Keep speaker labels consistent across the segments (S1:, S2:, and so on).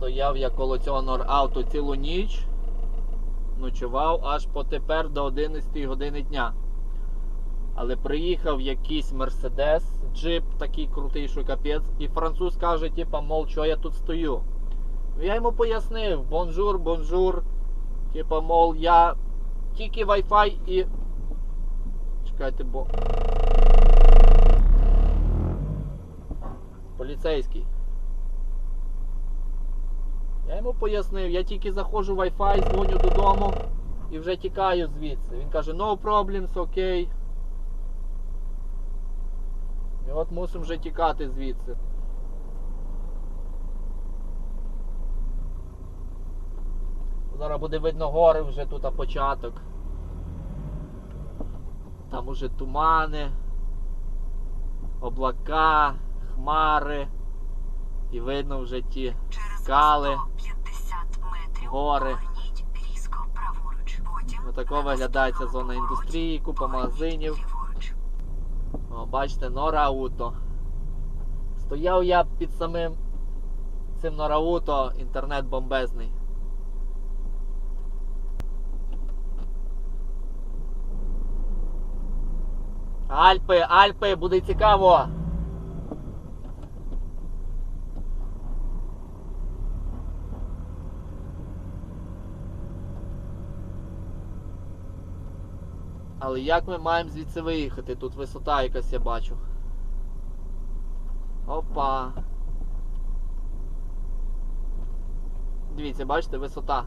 S1: Стояв я коло цього норауто цілу ніч. Ночував аж потепер до 11 години дня. Але приїхав якийсь мерседес, джип такий крутий, що капець, і француз каже, типа, мол, що я тут стою. Я йому пояснив, бонжур, бонжур. Типа, мол, я тільки Wi-Fi і. Чекайте, бо. Поліцейський. Я йому пояснив, я тільки заходжу в Wi-Fi, дзвоню додому і вже тікаю звідси. Він каже, no problems, окей. І от мусимо вже тікати звідси. Зараз буде видно гори вже тут а початок. Там уже тумани, облака, хмари. І видно вже ті скали.
S2: 150
S1: гори. Отако
S2: на
S1: виглядає ця зона індустрії, купа магазинів. О, бачите, Норауто. Стояв я під самим цим Норауто, інтернет бомбезний. Альпи, Альпи, буде цікаво. Але як ми маємо звідси виїхати? Тут висота якась я бачу. Опа. Дивіться, бачите, висота.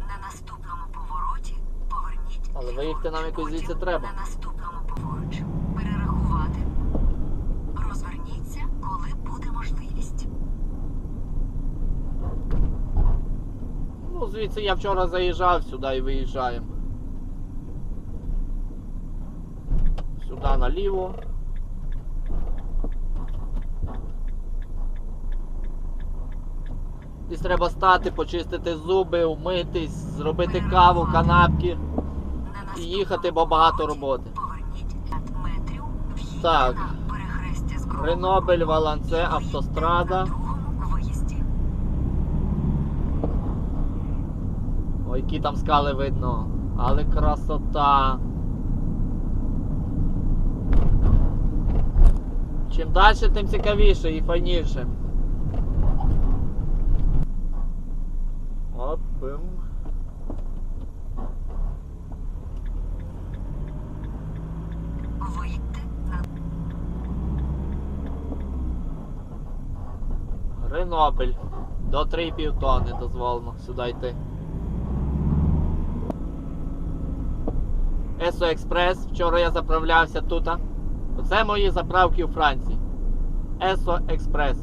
S2: На наступному повороті поверніть
S1: Але виїхати нам якось звідси треба.
S2: На наступному поворуч. Перерахувати. Розверніться, коли буде можливість.
S1: Ну, звідси я вчора заїжджав сюди і виїжджаємо. Сюди наліво. Десь треба стати, почистити зуби, вмитись, зробити каву, канапки і їхати, бо багато роботи.
S2: Поверніть 5
S1: Так. Ренобель, Валанце, автострада. Ой, які там скали видно. Але красота. Чим далі, тим цікавіше і файніше. Оп, бим.
S2: Вийти на
S1: Гренобель. До 3,5 тонни дозволено сюди йти. Есо Експрес. Вчора я заправлявся тут. Оце мої заправки у Франції. Есо Експрес.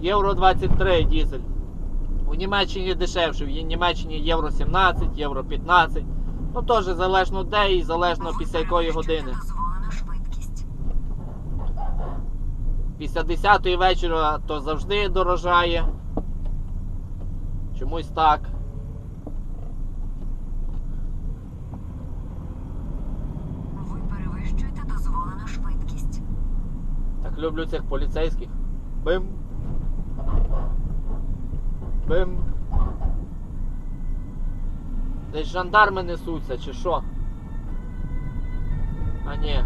S1: Євро 23 дізель. У Німеччині дешевше, в Німеччині євро 17, євро 15. Ну теж залежно де і залежно після якої години. Після 10 вечора то завжди дорожає. Чомусь так.
S2: Ви перевищуєте дозволену швидкість.
S1: Так люблю цих поліцейських. Бим. Бим. Десь жандарми несуться, чи що? А ні.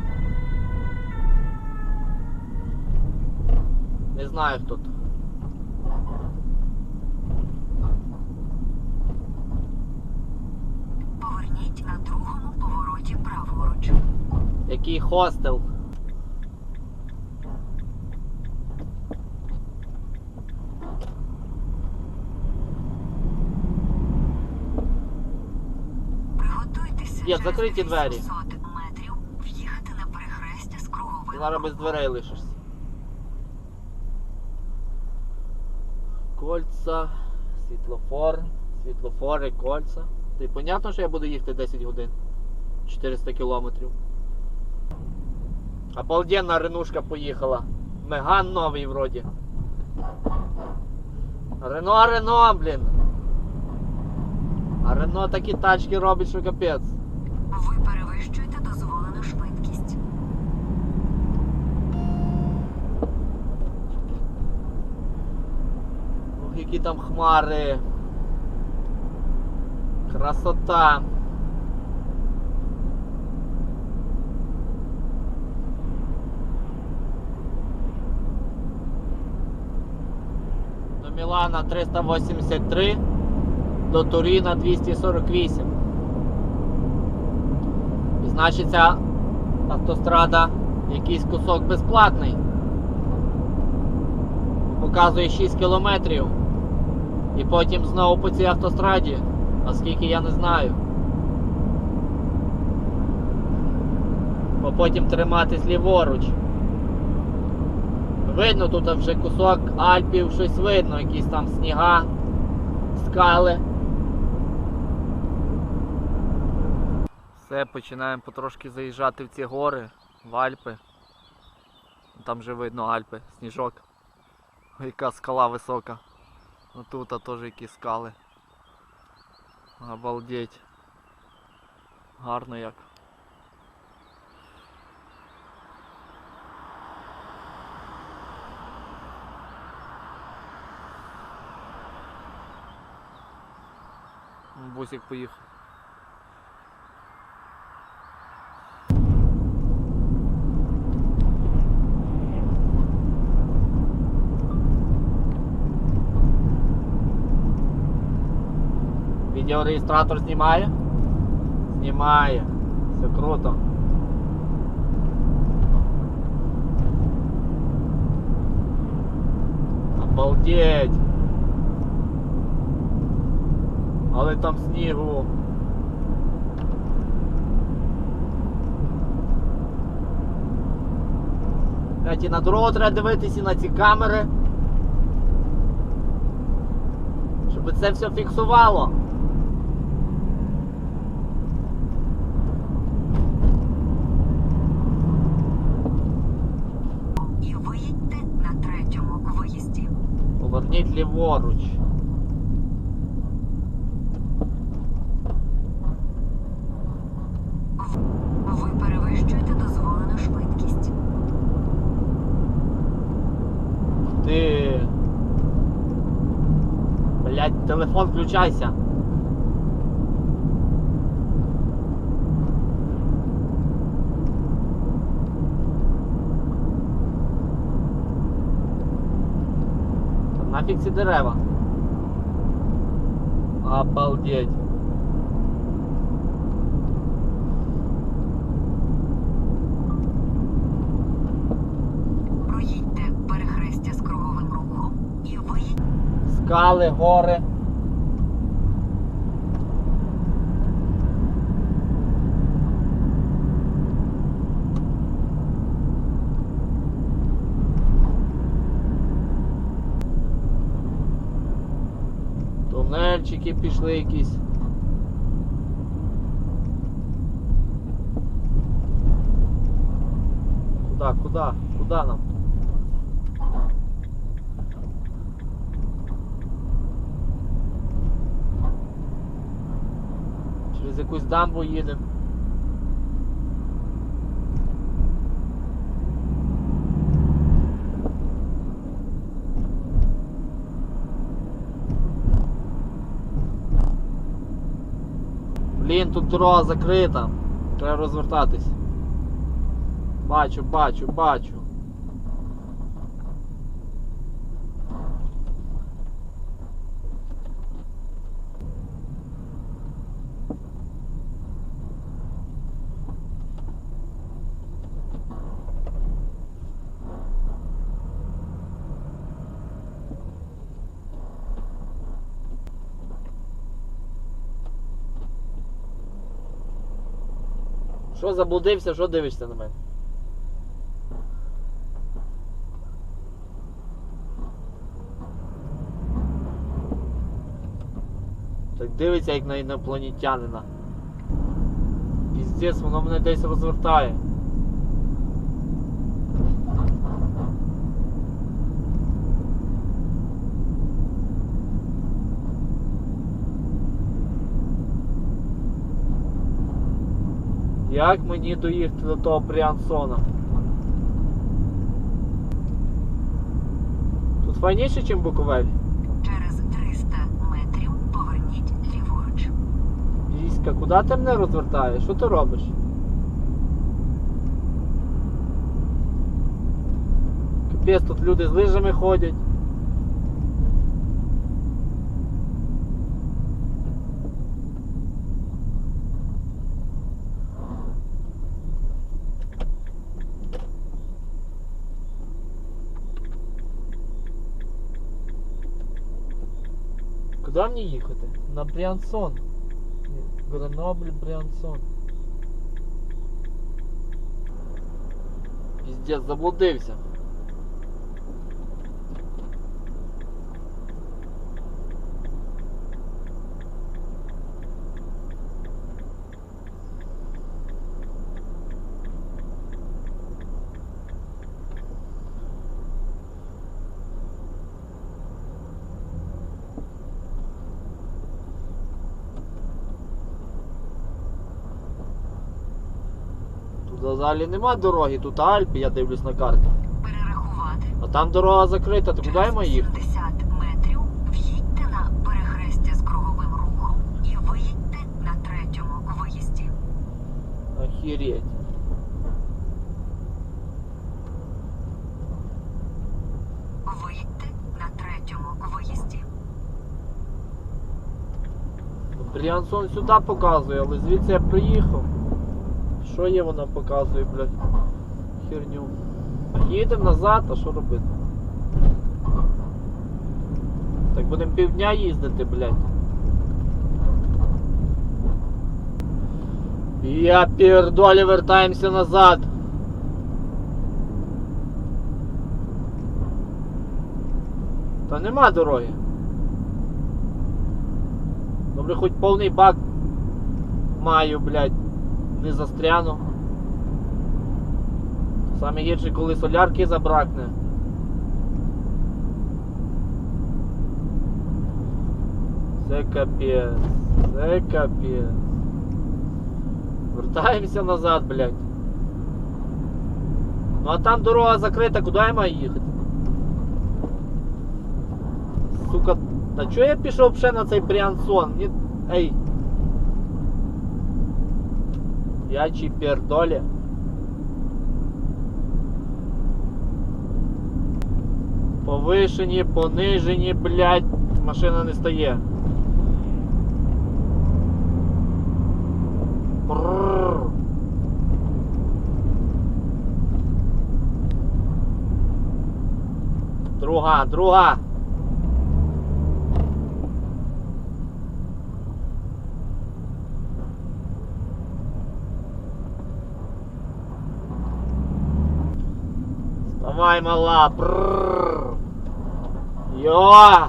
S1: Не знаю хто то.
S2: Поверніть на другому повороті праворуч.
S1: Який хостел. Є, закриті двері.
S2: метрів в'їхати на перехрестя з круговим.
S1: Зараз без дверей лишишся. Кольца, світлофор, світлофори, кольца. Ти понятно, що я буду їхати 10 годин? 400 кілометрів. Обалденна ренушка поїхала. Меган новий вроді. Рено, Рено, блін. А Рено такі тачки робить, що капець.
S2: Ви перевищуєте дозволену швидкість.
S1: Ох, які там хмари. Красота. До Мілана 383, до Туріна 248. І значить ця автострада якийсь кусок безплатний. Показує 6 кілометрів. І потім знову по цій автостраді. А скільки я не знаю. Бо потім триматись ліворуч. Видно тут вже кусок Альпів, щось видно, якісь там сніга, скали. Все, починаємо потрошки заїжджати в ці гори, в Альпи. Там вже видно Альпи, сніжок. Яка скала висока. Ну тут теж якісь скали. Обалдеть. Гарно як. Бусик поїхав. Відеореєстратор знімає? Знімає. Все круто. Обалдеть! Але там снігу. І на дорогу треба дивитися і на ці камери. Щоб це все фіксувало.
S2: І виїдьте на третьому виїзді.
S1: Поверніть ліворуч.
S2: Ви перевищуєте дозволену швидкість.
S1: Ти. Блять, телефон включайся. Та Нафіг ці дерева. Обалдеть.
S2: Проїдьте перехрестя з круговим рухом і виїдьте.
S1: Скали, гори. Тунельчики пішли якісь. Куда, куда, куда нам? Через якусь дамбу їдемо. Блін, тут дорога закрита. Треба розвертатись. Бачу, бачу, бачу. Заблудився, що дивишся на мене? Так дивиться як на інопланетянина. Піздець, воно мене десь розвертає. Як мені доїхати до того Бріансона? Тут файніше, ніж Буковель?
S2: Через
S1: 300 метрів поверніть ліворуч. Ліська, куди ти мене розвертаєш? Що ти робиш? Капець, тут люди з лижами ходять. Куди мені їхати? На Бріансон. Ні, Гренобль, Бріансон. Піздець, заблудився. Взагалі нема дороги, тут Альпи, я дивлюсь на карту.
S2: Перерахувати.
S1: А там дорога закрита, то куди я маю їхати?
S2: 70 метрів в'їдьте на перехрестя з круговим рухом і виїдьте на третьому виїзді.
S1: Охереть.
S2: Виїдьте на третьому виїзді.
S1: Бріансон сюди показує, але звідси я приїхав. Що є вона показує, блядь? Херню. Їдемо назад, а що робити? Так будемо півдня їздити, блядь. Я пердолі вертаємося назад. Та нема дороги. Добре, хоч повний бак маю, блядь, не застряну. Саме гірше, коли солярки забракне. Це капець. Це капець. Вертаємося назад, блядь. Ну а там дорога закрита, куди я маю їхати? Сука, та чого я пішов ще на цей Бріансон? Ні... Ей. Я чи пердолі. Повишені, понижені, блядь, машина не стає. Бррр. Друга, друга. Вставай, мала. Бррр. Йо!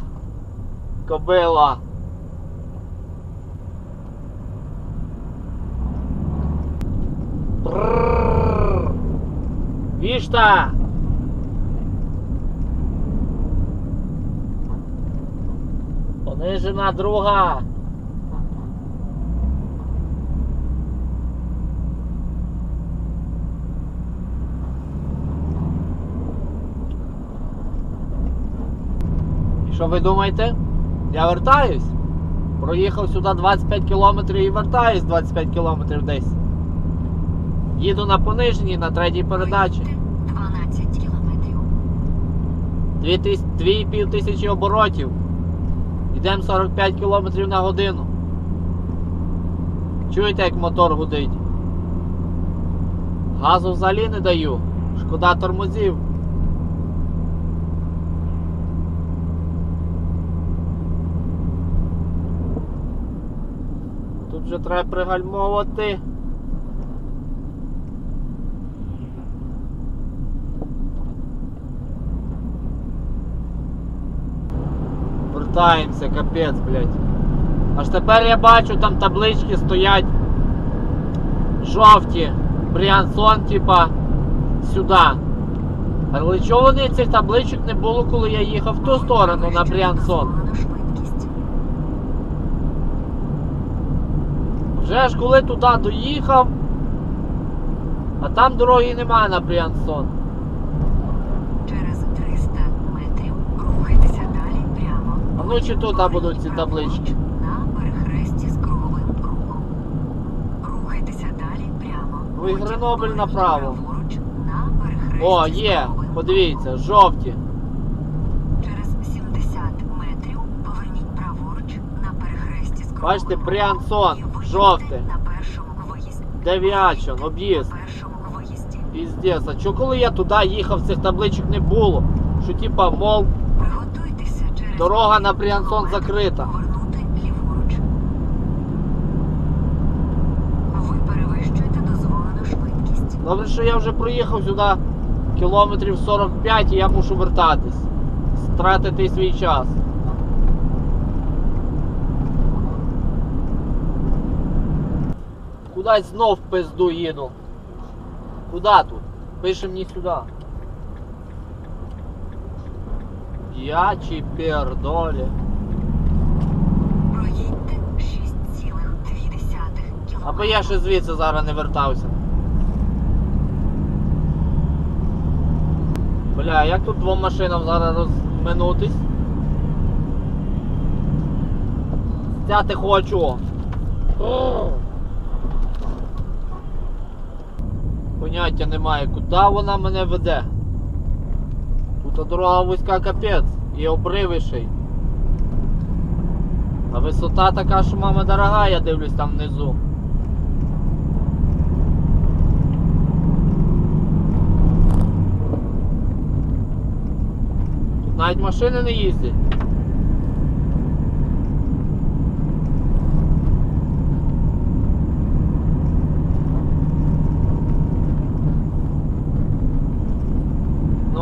S1: Кобила. Бррр. Вішта! Понижена друга. І що ви думаєте? Я вертаюсь. Проїхав сюди 25 кілометрів і вертаюсь 25 кілометрів десь. Їду на пониженій на третій передачі.
S2: 12 кілометрів.
S1: Дві тис... Дві пів тисячі оборотів. Йдемо 45 км на годину. Чуєте, як мотор гудить? Газу взагалі не даю. Шкода тормозів. Вже треба пригальмовувати. Вертаємося, капець, блядь. Аж тепер я бачу, там таблички стоять жовті. Бріансон, типа, сюди. Але чого вони цих табличок не було, коли я їхав в ту сторону на Бріансон?
S2: Дозволену швидкість.
S1: Вже ж коли туди доїхав, а там дороги немає на Бріансон.
S2: Через 300 метрів рухайтеся далі прямо.
S1: А ну чи тут будуть ці таблички?
S2: На перехресті з круговим рухом.
S1: Ну і Гренобль направо.
S2: Праворуч на перехресті
S1: О, є! Подивіться, жовті.
S2: Через 70 метрів поверніть праворуч на перехресті з круговим
S1: Бачите,
S2: і виїдьте
S1: жовте. Дев'ячон, об'їзд. Піздець. А чого коли я туди їхав, цих табличок не було? Що типа, мол, Дорога на Бріансон закрита. Добре, що я вже проїхав сюди кілометрів 45 і я мушу вертатись. Стратити свій час. Кудись знов пизду їду. Куда тут? Пише мені сюди. Я чи пердолі.
S2: Проїдьте 6,2 кілометри.
S1: Аби я ще звідси зараз не вертався. Бля, як тут двом машинам зараз розминутись? Стяти хочу. О! Поняття немає, куди вона мене веде. Тут дорога вузька капець і обриви ще й. А висота така, що мама дорога, я дивлюсь там внизу. Тут навіть машини не їздять.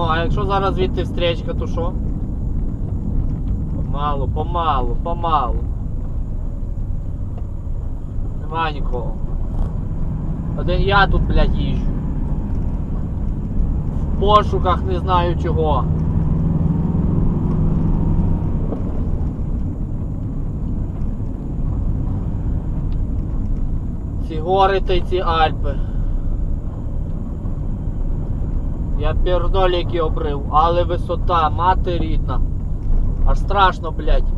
S1: Ну, а якщо зараз звідти встречка, то що? Помалу, помалу, помалу. Нема нікого. Один я тут, блядь, їжджу. В пошуках не знаю чого. Ці гори та й ці Альпи. Я пердоліки обрив, але висота, мати рідна. Аж страшно, блядь.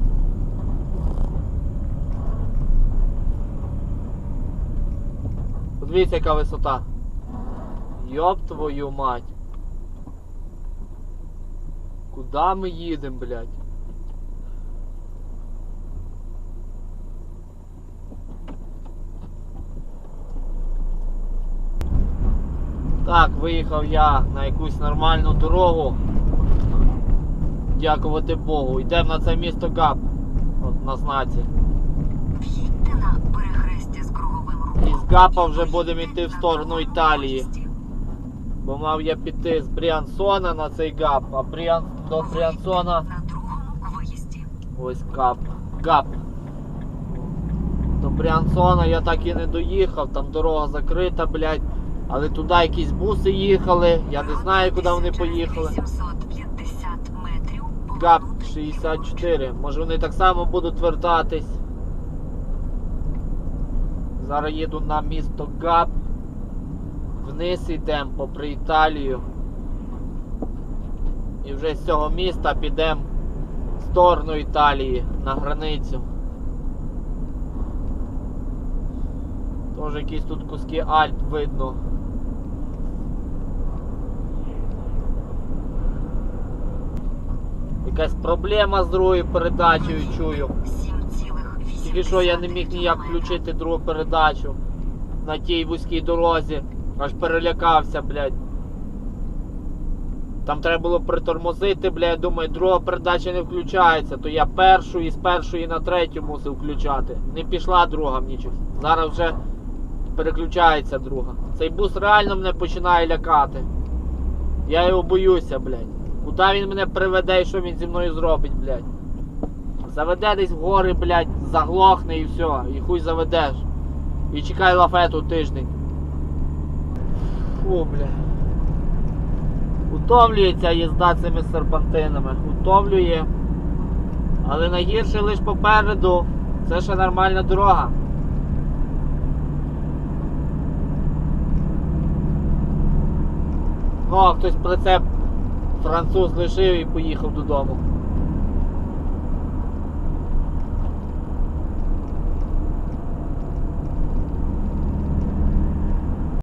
S1: Подивіться, яка висота. Йоб твою мать. Куда ми їдемо, блядь? Так, виїхав я на якусь нормальну дорогу. Дякувати Богу. Йдемо на це місто Гап. От на знаці.
S2: В'їдьте на перехрестя з круговим рухом.
S1: Із Гапа
S2: і
S1: вже будемо йти в сторону Італії. Бо мав я піти з Бріансона на цей Гап, а Бріан... до Бріансона
S2: на другому виїзді.
S1: ось Гап. Гап. До Бріансона я так і не доїхав, там дорога закрита, блядь. Але туди якісь буси їхали, я не знаю, куди вони поїхали.
S2: 850 метрів.
S1: ГАП
S2: повернути
S1: 64. Може вони так само будуть вертатись. Зараз їду на місто ГАП. Вниз йдемо попри Італію. І вже з цього міста підемо в сторону Італії на границю. Тоже якісь тут куски Альп видно. Якась проблема з другою передачею чую. Тільки що я не міг ніяк включити другу передачу на тій вузькій дорозі. Аж перелякався, блядь. Там треба було притормозити, блядь, думаю, друга передача не включається, то я першу і з першої на третю мусив включати. Не пішла друга мені. Зараз вже переключається друга. Цей бус реально мене починає лякати. Я його боюся, блядь. Куди він мене приведе і що він зі мною зробить, блядь? Заведе десь в гори, блядь, заглохне і все, і хуй заведеш. І чекай лафету тиждень. Фу, блядь. Утомлює ця їзда цими серпантинами. Утомлює. Але найгірше лише попереду. Це ще нормальна дорога. Ну, а хтось прицеп француз лишив і поїхав додому.